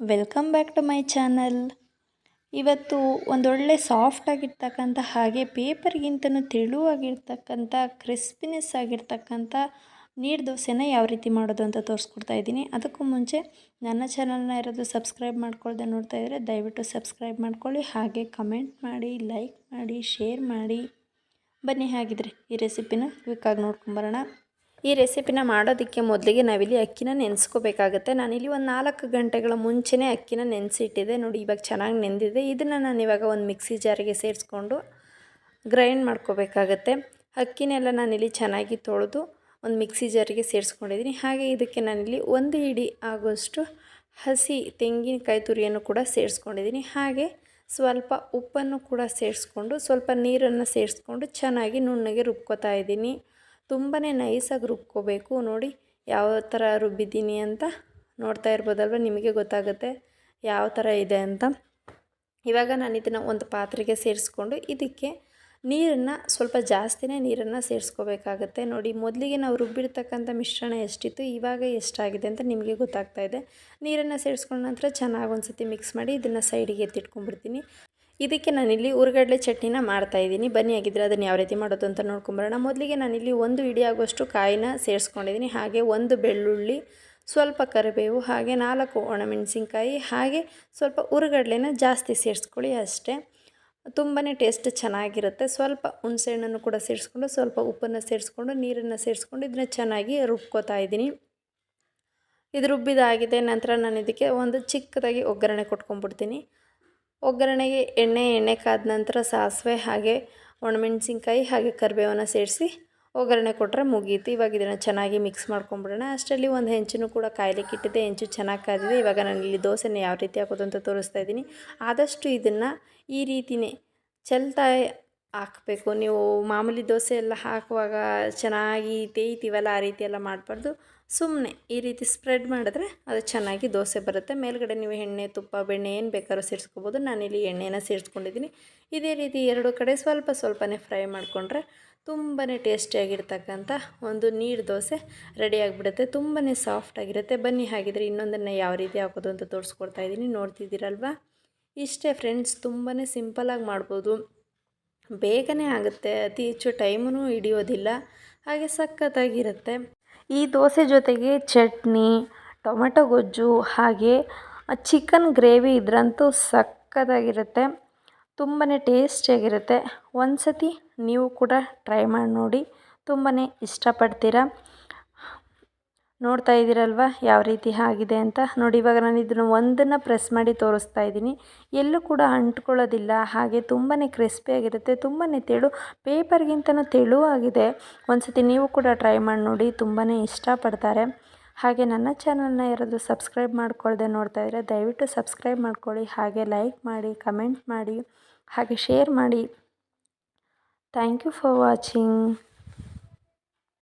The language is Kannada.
Welcome back to my channel ಇವತ್ತು ಒಂದೊಳ್ಳೆ ಸಾಫ್ಟ್ ಆಗಿರ್ತಕ್ಕಂಥ ಹಾಗೆ ಪೇಪರ್ಗಿಂತನೂ ತೆಳುವಾಗಿರ್ತಕ್ಕಂಥ ಕ್ರಿಸ್ಪಿನೆಸ್ ಆಗಿರ್ತಕ್ಕಂಥ ನೀರು ದೋಸೆನ ಯಾವ ರೀತಿ ಮಾಡೋದು ಅಂತ ತೋರಿಸ್ಕೊಡ್ತಾ ಇದ್ದೀನಿ. ಅದಕ್ಕೂ ಮುಂಚೆ ನನ್ನ ಚಾನಲ್ನ ಇರೋದು ಸಬ್ಸ್ಕ್ರೈಬ್ ಮಾಡ್ಕೊಳ್ದೆ ನೋಡ್ತಾ ಇದ್ದರೆ ದಯವಿಟ್ಟು ಸಬ್ಸ್ಕ್ರೈಬ್ ಮಾಡ್ಕೊಳ್ಳಿ. ಹಾಗೆ ಕಮೆಂಟ್ ಮಾಡಿ ಲೈಕ್ ಮಾಡಿ ಶೇರ್ ಮಾಡಿ. ಬನ್ನಿ, ಹಾಗಿದ್ರೆ ಈ ರೆಸಿಪಿನ ಕ್ವಿಕ್ಕಾಗಿ ನೋಡ್ಕೊಂಬರೋಣ. ಈ ರೆಸಿಪಿನ ಮಾಡೋದಕ್ಕೆ ಮೊದಲಿಗೆ ನಾವಿಲ್ಲಿ ಅಕ್ಕಿನ ನೆನೆಸ್ಕೋಬೇಕಾಗತ್ತೆ. ನಾನಿಲ್ಲಿ ಒಂದು ನಾಲ್ಕು ಗಂಟೆಗಳ ಮುಂಚೆನೇ ಅಕ್ಕಿನ ನೆನೆಸಿಟ್ಟಿದೆ ನೋಡಿ, ಇವಾಗ ಚೆನ್ನಾಗಿ ನೆಂದಿದೆ. ಇದನ್ನು ನಾನು ಇವಾಗ ಒಂದು ಮಿಕ್ಸಿ ಜಾರಿಗೆ ಸೇರಿಸ್ಕೊಂಡು ಗ್ರೈಂಡ್ ಮಾಡ್ಕೋಬೇಕಾಗತ್ತೆ. ಅಕ್ಕಿನೆಲ್ಲ ನಾನಿಲ್ಲಿ ಚೆನ್ನಾಗಿ ತೊಳೆದು ಒಂದು ಮಿಕ್ಸಿ ಜಾರಿಗೆ ಸೇರಿಸ್ಕೊಂಡಿದ್ದೀನಿ. ಹಾಗೆ ಇದಕ್ಕೆ ನಾನಿಲ್ಲಿ ಒಂದು ಹಿಡಿ ಆಗೋಷ್ಟು ಹಸಿ ತೆಂಗಿನಕಾಯಿ ತುರಿಯನ್ನು ಕೂಡ ಸೇರಿಸ್ಕೊಂಡಿದ್ದೀನಿ. ಹಾಗೆ ಸ್ವಲ್ಪ ಉಪ್ಪನ್ನು ಕೂಡ ಸೇರಿಸ್ಕೊಂಡು, ಸ್ವಲ್ಪ ನೀರನ್ನು ಸೇರಿಸ್ಕೊಂಡು ಚೆನ್ನಾಗಿ ನುಣ್ಣಗೆ ರುಬ್ಕೋತಾ ಇದ್ದೀನಿ. ತುಂಬಾ ನೈಸಾಗಿ ರುಬ್ಕೋಬೇಕು. ನೋಡಿ ಯಾವ ಥರ ರುಬ್ಬಿದ್ದೀನಿ ಅಂತ ನೋಡ್ತಾ ಇರ್ಬೋದಲ್ವ? ನಿಮಗೆ ಗೊತ್ತಾಗುತ್ತೆ ಯಾವ ಥರ ಇದೆ ಅಂತ. ಇವಾಗ ನಾನು ಇದನ್ನು ಒಂದು ಪಾತ್ರೆಗೆ ಸೇರಿಸ್ಕೊಂಡು ಇದಕ್ಕೆ ನೀರನ್ನು ಸ್ವಲ್ಪ ಜಾಸ್ತಿನೇ ನೀರನ್ನು ಸೇರಿಸ್ಕೋಬೇಕಾಗತ್ತೆ. ನೋಡಿ, ಮೊದಲಿಗೆ ನಾವು ರುಬ್ಬಿರ್ತಕ್ಕಂಥ ಮಿಶ್ರಣ ಎಷ್ಟಿತ್ತು, ಇವಾಗ ಎಷ್ಟಾಗಿದೆ ಅಂತ ನಿಮಗೆ ಗೊತ್ತಾಗ್ತಾ ಇದೆ. ನೀರನ್ನು ಸೇರಿಸ್ಕೊಂಡ ನಂತರ ಚೆನ್ನಾಗಿ ಒಂದು ಸತಿ ಮಿಕ್ಸ್ ಮಾಡಿ ಇದನ್ನು ಸೈಡಿಗೆ ಎತ್ತಿಟ್ಕೊಂಡ್ಬಿಡ್ತೀನಿ. ಇದಕ್ಕೆ ನಾನಿಲ್ಲಿ ಉರ್ಗಡ್ಲೆ ಚಟ್ನಿನ ಮಾಡ್ತಾಯಿದ್ದೀನಿ ಬನ್ನಿ ಆಗಿದ್ರೆ ಅದನ್ನು ಯಾವ ರೀತಿ ಮಾಡೋದು ಅಂತ ನೋಡ್ಕೊಂಬರೋಣ. ಮೊದಲಿಗೆ ನಾನಿಲ್ಲಿ ಒಂದು ಇಡಿ ಆಗೋಷ್ಟು ಕಾಯಿನ ಸೇರಿಸ್ಕೊಂಡಿದ್ದೀನಿ. ಹಾಗೆ ಒಂದು ಬೆಳ್ಳುಳ್ಳಿ, ಸ್ವಲ್ಪ ಕರಿಬೇವು, ಹಾಗೆ ನಾಲ್ಕು ಒಣಮೆಣಸಿನ್ಕಾಯಿ, ಹಾಗೆ ಸ್ವಲ್ಪ ಉರುಗಡ್ಲೆನ ಜಾಸ್ತಿ ಸೇರಿಸ್ಕೊಳ್ಳಿ ಅಷ್ಟೇ. ತುಂಬಾ ಟೇಸ್ಟ್ ಚೆನ್ನಾಗಿರುತ್ತೆ. ಸ್ವಲ್ಪ ಹುಣಸೆಹಣ್ಣನ್ನು ಕೂಡ ಸೇರಿಸ್ಕೊಂಡು, ಸ್ವಲ್ಪ ಉಪ್ಪನ್ನು ಸೇರಿಸ್ಕೊಂಡು, ನೀರನ್ನು ಸೇರಿಸ್ಕೊಂಡು ಇದನ್ನ ಚೆನ್ನಾಗಿ ರುಬ್ಕೋತಾ ಇದ್ದೀನಿ. ಇದು ರುಬ್ಬಿದಾಗಿದೆ ನಂತರ ನಾನು ಇದಕ್ಕೆ ಒಂದು ಚಿಕ್ಕದಾಗಿ ಒಗ್ಗರಣೆ ಕೊಟ್ಕೊಂಡ್ಬಿಡ್ತೀನಿ. ಒಗ್ಗರಣೆಗೆ ಎಣ್ಣೆ ಎಣ್ಣೆ ಕಾದ ನಂತರ ಸಾಸಿವೆ ಹಾಗೆ ಒಣಮೆಣ್ಸಿನ್ಕಾಯಿ ಹಾಗೆ ಕರಿಬೇವನ್ನು ಸೇರಿಸಿ ಒಗ್ಗರಣೆ ಕೊಟ್ಟರೆ ಮುಗೀತು. ಇವಾಗ ಇದನ್ನು ಚೆನ್ನಾಗಿ ಮಿಕ್ಸ್ ಮಾಡ್ಕೊಂಬಿಡೋಣ. ಅಷ್ಟರಲ್ಲಿ ಒಂದು ಹೆಂಚನ್ನು ಕೂಡ ಕಾಯ್ಲಿಕ್ಕೆ ಇಟ್ಟಿದ್ದೆ. ಹೆಂಚು ಚೆನ್ನಾಗಿ ಕಾದಿದೆ. ಇವಾಗ ನಾನು ಇಲ್ಲಿ ದೋಸೆನ ಯಾವ ರೀತಿ ಹಾಕೋದು ಅಂತ ತೋರಿಸ್ತಾ ಇದ್ದೀನಿ. ಆದಷ್ಟು ಇದನ್ನು ಈ ರೀತಿಯೇ ಚೆಲ್ತಾ ಹಾಕಬೇಕು. ನೀವು ಮಾಮೂಲಿ ದೋಸೆ ಎಲ್ಲ ಹಾಕುವಾಗ ಚೆನ್ನಾಗಿ ತೇಯ್ತೀವಲ್ಲ, ಆ ರೀತಿ ಎಲ್ಲ ಮಾಡಬಾರ್ದು. ಸುಮ್ಮನೆ ಈ ರೀತಿ ಸ್ಪ್ರೆಡ್ ಮಾಡಿದ್ರೆ ಅದು ಚೆನ್ನಾಗಿ ದೋಸೆ ಬರುತ್ತೆ. ಮೇಲ್ಗಡೆ ನೀವು ಎಣ್ಣೆ, ತುಪ್ಪ, ಬೆಣ್ಣೆ ಏನು ಬೇಕಾದ್ರೂ ಸೇರಿಸ್ಕೋಬೋದು. ನಾನಿಲ್ಲಿ ಎಣ್ಣೆನ ಸೇರಿಸ್ಕೊಂಡಿದ್ದೀನಿ. ಇದೇ ರೀತಿ ಎರಡು ಕಡೆ ಸ್ವಲ್ಪ ಸ್ವಲ್ಪನೇ ಫ್ರೈ ಮಾಡಿಕೊಂಡ್ರೆ ತುಂಬಾ ಟೇಸ್ಟಿಯಾಗಿರ್ತಕ್ಕಂಥ ಒಂದು ನೀರು ದೋಸೆ ರೆಡಿಯಾಗಿಬಿಡುತ್ತೆ ತುಂಬಾ ಸಾಫ್ಟಾಗಿರುತ್ತೆ ಬನ್ನಿ ಹಾಗಿದ್ರೆ ಇನ್ನೊಂದನ್ನು ಯಾವ ರೀತಿ ಹಾಕೋದು ಅಂತ ತೋರಿಸ್ಕೊಡ್ತಾ ಇದ್ದೀನಿ. ನೋಡ್ತಿದ್ದೀರಲ್ವಾ? ಇಷ್ಟೇ ಫ್ರೆಂಡ್ಸ್ ತುಂಬಾ ಸಿಂಪಲಾಗಿ ಮಾಡ್ಬೋದು. ಬೇಗನೆ ಆಗುತ್ತೆ. ಅತಿ ಹೆಚ್ಚು ಟೈಮೂ ಹಿಡಿಯೋದಿಲ್ಲ. ಹಾಗೆ ಸಖತ್ತಾಗಿರುತ್ತೆ. ಈ ದೋಸೆ ಜೊತೆಗೆ ಚಟ್ನಿ, ಟೊಮೆಟೊ ಗೊಜ್ಜು ಹಾಗೆ ಚಿಕನ್ ಗ್ರೇವಿ ಇದ್ರಂತೂ ಸಖತ್ತಾಗಿರುತ್ತೆ ತುಂಬಾ ಟೇಸ್ಟಿಯಾಗಿರುತ್ತೆ. ಒಂದು ಸತಿ ನೀವು ಕೂಡ ಟ್ರೈ ಮಾಡಿ ನೋಡಿ. ತುಂಬಾ ಇಷ್ಟಪಡ್ತೀರಾ? ನೋಡ್ತಾ ಇದ್ದೀರಲ್ವ? ಯಾವ ರೀತಿ ಆಗಿದೆ ಅಂತ? ನೋಡಿ, ಇವಾಗ ನಾನು ಇದನ್ನು ಒಂದನ್ನು ಪ್ರೆಸ್ ಮಾಡಿ ತೋರಿಸ್ತಾ ಇದ್ದೀನಿ. ಎಲ್ಲೂ ಕೂಡ ಅಂಟ್ಕೊಳ್ಳೋದಿಲ್ಲ. ಹಾಗೆ ತುಂಬಾ ಕ್ರಿಸ್ಪಿಯಾಗಿರುತ್ತೆ ತುಂಬಾ ತೆಳು ಪೇಪರ್ಗಿಂತನೂ ತೆಳುವಾಗಿದೆ ಒಂದು ಸತಿ ನೀವು ಕೂಡ ಟ್ರೈ ಮಾಡಿ ನೋಡಿ. ತುಂಬಾ ಇಷ್ಟಪಡ್ತಾರೆ. ಹಾಗೆ ನನ್ನ ಚಾನಲ್ನ ಯಾರಾದರೂ ಸಬ್ಸ್ಕ್ರೈಬ್ ಮಾಡ್ಕೊಳ್ಳದೆ ನೋಡ್ತಾ ಇದ್ದರೆ ದಯವಿಟ್ಟು ಸಬ್ಸ್ಕ್ರೈಬ್ ಮಾಡ್ಕೊಳ್ಳಿ. ಹಾಗೆ ಲೈಕ್ ಮಾಡಿ ಕಮೆಂಟ್ ಮಾಡಿ, ಹಾಗೆ ಶೇರ್ ಮಾಡಿ. Thank you for watching